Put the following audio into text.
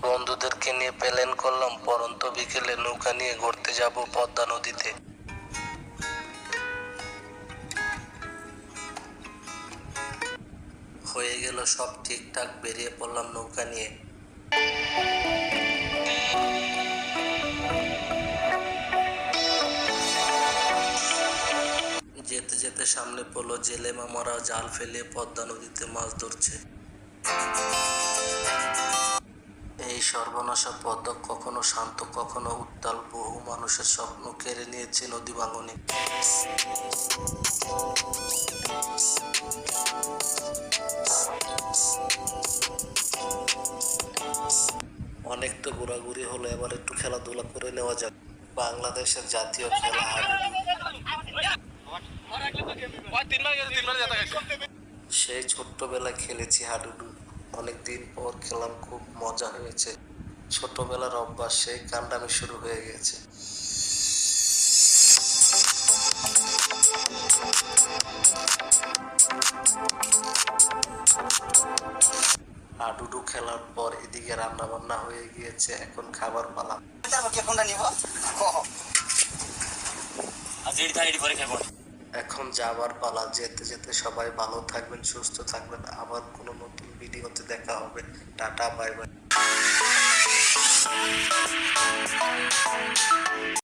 বন্ধুদেরকে নিয়ে প্ল্যান করলাম, পরন্ত বিকেলে নৌকা নিয়ে ঘুরতে যাব পদ্মা নদীতে। হয়ে গেল সব ঠিকঠাক, বেরিয়ে পড়লাম নৌকা নিয়ে। যেতে যেতে সামনে পড়ল জেলে মামারা জাল ফেলে পদ্মা নদীতে মাছ ধরছে। এই সর্বনাশা পদ্মা কখনো শান্ত কখনো উত্তাল বহু মানুষের স্বপ্ন কেড়ে নিয়েছে নদী ভাঙনে। অনেক তো ঘোরাঘুরি হলো এবার একটু খেলাধুলা করে নেওয়া যাক। বাংলাদেশের জাতীয় খেলা সেই ছোট্টবেলায় খেলেছি হাডুডু। অনেক দিন পর খেলাম খুব মজা হয়েছে। ছোটবেলার অভ্যাস সেই কান্ডামি শুরু হয়ে গেছে। হাডুডু খেলার পর এদিকে রান্না বান্না হয়ে গিয়েছে এখন খাবার পালা কোনটা নিব? যেটি থাকে খাব। এখন যাবার পালা, যেতে যেতে সবাই ভালো থাকবেন, সুস্থ থাকবেন। আবার কোনো নতুন ভিডিওতে দেখা হবে। Tata bye bye